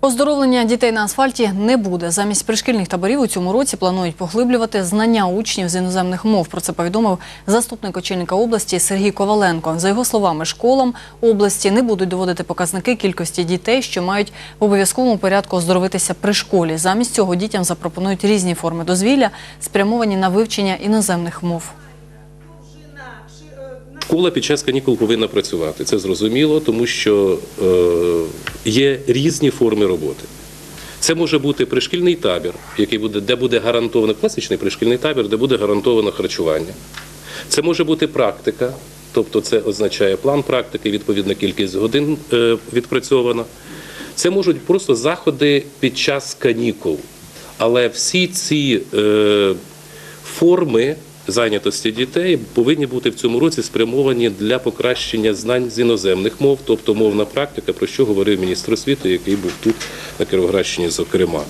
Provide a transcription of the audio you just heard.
Оздоровлення дітей на асфальті не буде. Замість пришкільних таборів у цьому році планують поглиблювати знання учнів з іноземних мов. Про це повідомив заступник очільника області Сергій Коваленко. За його словами, школам області не будуть доводити показники кількості дітей, що мають в обов'язковому порядку оздоровитися при школі. Замість цього дітям запропонують різні форми дозвілля, спрямовані на вивчення іноземних мов. Школа під час канікул повинна працювати. Це зрозуміло, тому що е, є різні форми роботи. Це може бути пришкільний табір, який буде, де буде гарантовано класичний пришкільний табір, де буде гарантовано харчування. Це може бути практика, тобто це означає план практики, відповідна кількість годин е, відпрацьована. Це можуть просто заходи під час канікул. Але всі ці е, форми зайнятості дітей повинні бути в цьому році спрямовані для покращення знань з іноземних мов, тобто мовна практика, про що говорив міністр освіти, який був тут на Кіровоградщині, зокрема.